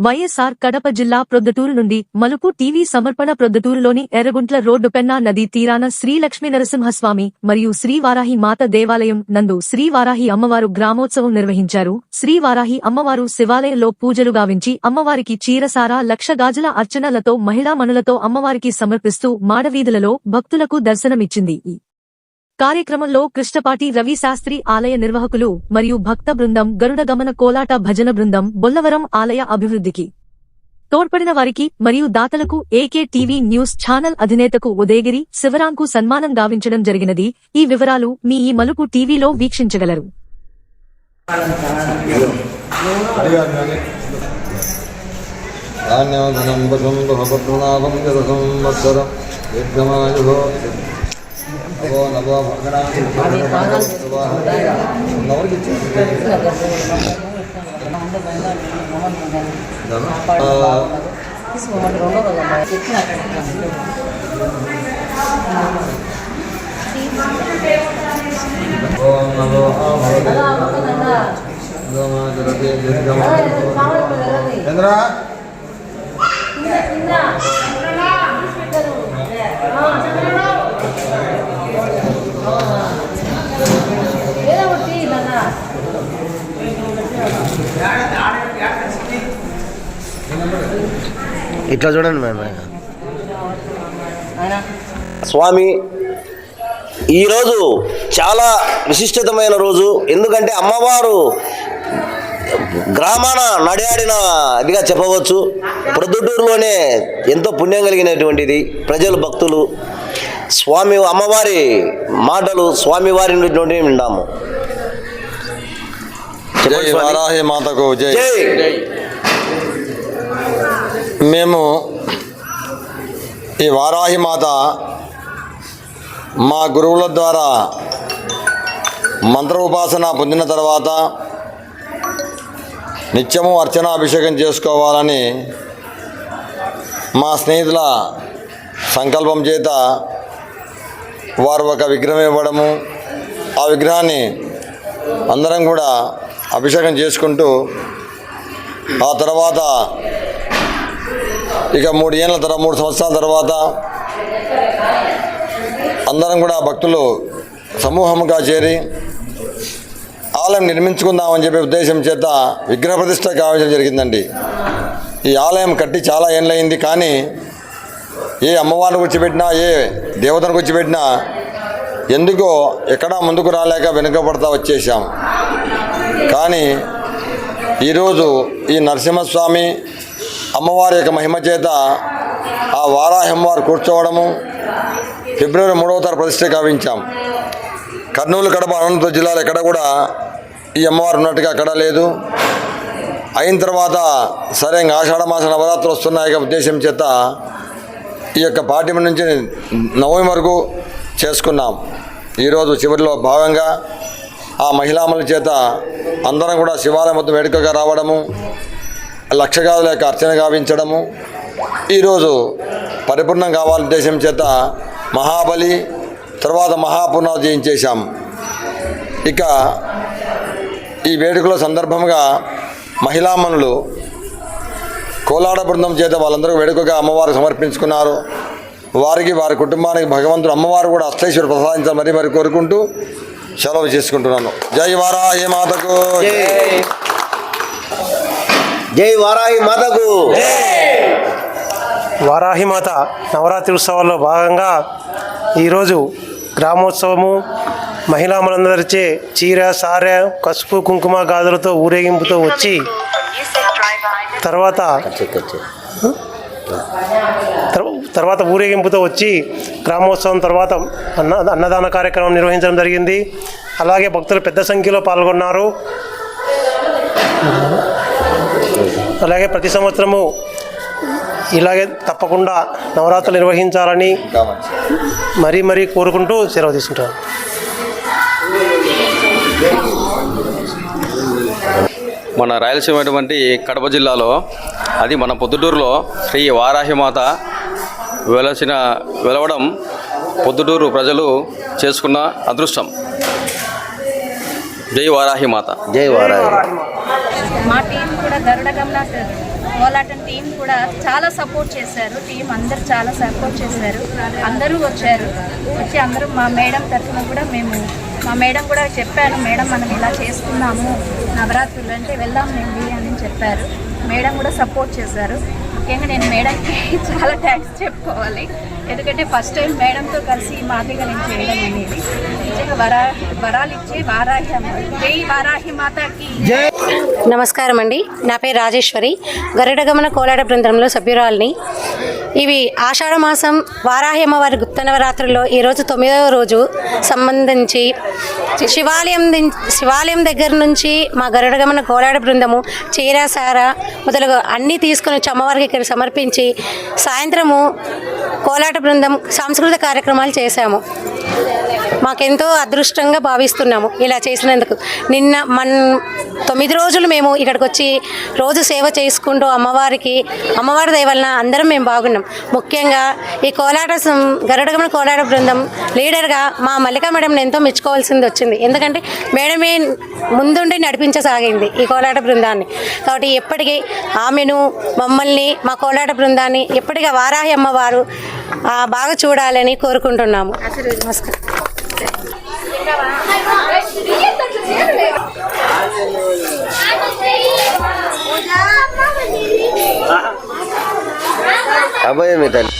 వైఎస్ఆర్ కడప జిల్లా ప్రొద్దుటూరు నుండి మలుపు టీవీ సమర్పణ ప్రొద్దుటూరులోని ఎర్రగుంట్ల రోడ్డు పెన్నా నదీ తీరాన శ్రీ లక్ష్మీ నరసింహస్వామి మరియు శ్రీవారాహి మాత దేవాలయం నందు శ్రీవారాహి అమ్మవారు గ్రామోత్సవం నిర్వహించారు. శ్రీవారాహి అమ్మవారు శివాలయంలో పూజలు గావించి అమ్మవారికి చీరసారా లక్ష గాజుల అర్చనలతో మహిళా మనులతో అమ్మవారికి సమర్పిస్తూ మాడవీధులలో భక్తులకు దర్శనమిచ్చింది. కార్యక్రమంలో కృష్ణపాటి రవి శాస్త్రి ఆలయ నిర్వాహకులు మరియు భక్త బృందం గరుడ గమన కోలాట భజన బృందం బొల్లవరం ఆలయ అభివృద్ధికి తోడ్పడిన వారికి మరియు దాతలకు ఏకే టీవీ న్యూస్ ఛానల్ అధినేతకు ఉదయగిరి శివరాంకు సన్మానం గావించడం జరిగినది. ఈ వివరాలు మీ ఈ మలుపు టీవీలో వీక్షించగలరు. ధాన్యవధనం వసం భవపద్మనాభం చ సంవత్సరం దీర్ఘమాయుభో నవో నవో ఓం నమో చంద్ర ఇట్లా చూడండి మేము స్వామి ఈరోజు చాలా విశిష్టతమైన రోజు. ఎందుకంటే అమ్మవారు గ్రామాన నడియాడిన ఇదిగా చెప్పవచ్చు. ప్రొద్దుటూరులోనే ఎంతో పుణ్యం కలిగినటువంటిది. ప్రజలు భక్తులు స్వామి అమ్మవారి మాటలు స్వామివారి నుండి వింటాము. జై. వారాహి మాతకు జై. జై. మేము ఈ వారాహి మాత మా గురువుల ద్వారా మంత్ర ఉపాసన పొందిన తర్వాత నిత్యము అర్చన అభిషేకం చేసుకోవాలని మా స్నేహితుల సంకల్పం చేత వారు ఒక విగ్రహం ఇవ్వడము ఆ విగ్రహాన్ని అందరం కూడా అభిషేకం చేసుకుంటూ ఆ తర్వాత ఇక మూడు ఏళ్ళ తర్వాత మూడు సంవత్సరాల తర్వాత అందరం కూడా భక్తులు సమూహంగా చేరి ఆలయం నిర్మించుకుందామని చెప్పే ఉద్దేశం చేత విగ్రహ ప్రతిష్ట కావడం జరిగిందండి. ఈ ఆలయం కట్టి చాలా ఏళ్ళయింది కానీ ఏ అమ్మవారిని కూర్చోబెట్టినా ఏ దేవతను కూర్చోబెట్టినా ఎందుకో ఎక్కడా ముందుకు రాలేక వెనుకబడతా వచ్చేసాం కానీ ఈరోజు ఈ నరసింహస్వామి అమ్మవారి యొక్క మహిమ చేత ఆ వారాహి అమ్మవారు కూర్చోవడము ఫిబ్రవరి మూడవ తారీఖు ప్రతిష్ట గావించాం. కర్నూలు కడప అనంతపురం జిల్లాలో ఎక్కడ కూడా ఈ అమ్మవారు ఉన్నట్టుగా అక్కడ లేదు. అయిన తర్వాత సరే ఆషాఢ మాస నవరాత్రులు వస్తున్నాయి ఉద్దేశం చేత ఈ యొక్క పాఠ్యం నుంచి నవమి వరకు చేసుకున్నాం. ఈరోజు చివరిలో భాగంగా ఆ మహిళామల చేత అందరం కూడా శివాలయం మొత్తం వేడుకగా రావడము లక్షగాదుల యొక్క అర్చన గావించడము. ఈరోజు పరిపూర్ణం కావాలని ఉద్దేశం చేత మహాబలి తర్వాత మహాపూర్ణాలు చేయించేశాం ఇక ఈ వేడుకల సందర్భంగా మహిళామణులు కోలాడ బృందం చేత వాళ్ళందరూ వేడుకగా అమ్మవారు సమర్పించుకున్నారు. వారికి వారి కుటుంబానికి భగవంతుడు అమ్మవారు కూడా అష్టేశ్వరు ప్రసాదించాలని మరి మరి కోరుకుంటూ సెలవు చేసుకుంటున్నాను. జై ఏ మాతకు. జై వారాహి మాతకు. వారాహిమాత నవరాత్రి ఉత్సవాల్లో భాగంగా ఈరోజు గ్రామోత్సవము. మహిళామలందరిచే చీర సారె పసుపు కుంకుమ గాజులతో ఊరేగింపుతో వచ్చి తర్వాత తర్వాత ఊరేగింపుతో వచ్చి గ్రామోత్సవం తర్వాత అన్న అన్నదాన కార్యక్రమం నిర్వహించడం జరిగింది. అలాగే భక్తులు పెద్ద సంఖ్యలో పాల్గొన్నారు. అలాగే ప్రతి సంవత్సరము ఇలాగే తప్పకుండా నవరాత్రులు నిర్వహించాలని మరీ మరీ కోరుకుంటూ సెలవు తీసుకుంటాను మన రాయలసీమ అటువంటి కడప జిల్లాలో అది మన పొద్దుటూరులో శ్రీ వారాహిమాత వెలసిన వెలవడం పొద్దుటూరు ప్రజలు చేసుకున్న అదృష్టం. జై వారాహిమాత జై వారాహి. మా టీం కూడా గరుడ గమన కోలాటం టీం కూడా చాలా సపోర్ట్ చేశారు. టీం అందరు చాలా సపోర్ట్ చేశారు. అందరూ వచ్చారు. వచ్చి అందరూ మా మేడం తరఫున కూడా మేము మా మేడం కూడా చెప్పాను మేడం మనం ఇలా చేసుకున్నాము నవరాత్రులు అంటే వెళ్దాంలేండి అని చెప్పారు. మేడం కూడా సపోర్ట్ చేశారు. ముఖ్యంగా నేను మేడంకి చాలా థ్యాంక్స్ చెప్పుకోవాలి. ఎందుకంటే ఫస్ట్ టైం మేడంతో కలిసి ఈ మాదిరిగా నేను చేయడం అనేది నిజంగా వరా వరాలు ఇచ్చే వారాహి అమ్మ. జై వారాహి మాతకి. నమస్కారం అండి. నా పేరు రాజేశ్వరి. గరుడగమన కోలాట బృందంలో సభ్యురాలిని. ఇవి ఆషాఢమాసం మాసం గుప్త నవరాత్రుల్లో ఈరోజు తొమ్మిదవ రోజు సంబంధించి శివాలయం శివాలయం దగ్గర నుంచి మా గరుడగమన కోలాట బృందము చీర సార మొదలగు అన్నీ తీసుకొని వచ్చి అమ్మవారికి ఇక్కడ సమర్పించి సాయంత్రము కోలాట బృందం సాంస్కృతిక కార్యక్రమాలు చేశాము. మాకెంతో అదృష్టంగా భావిస్తున్నాము ఇలా చేసినందుకు. నిన్న మన తొమ్మిది రోజులు మేము ఇక్కడికి వచ్చి రోజు సేవ చేసుకుంటూ అమ్మవారికి అమ్మవారి దయవలన అందరం మేము బాగున్నాం. ముఖ్యంగా ఈ కోలాట గరుడగమన కోలాట బృందం లీడర్గా మా మల్లికా మేడంని ఎంతో మెచ్చుకోవాల్సింది వచ్చింది. ఎందుకంటే మేడమే ముందుండి నడిపించసాగింది ఈ కోలాట బృందాన్ని. కాబట్టి ఎప్పటికీ ఆమెను మమ్మల్ని మా కోలాట బృందాన్ని ఎప్పటికీ వారాహి అమ్మవారు బాగా చూడాలని కోరుకుంటున్నాము. నమస్కారం అభయం మీ తల్లి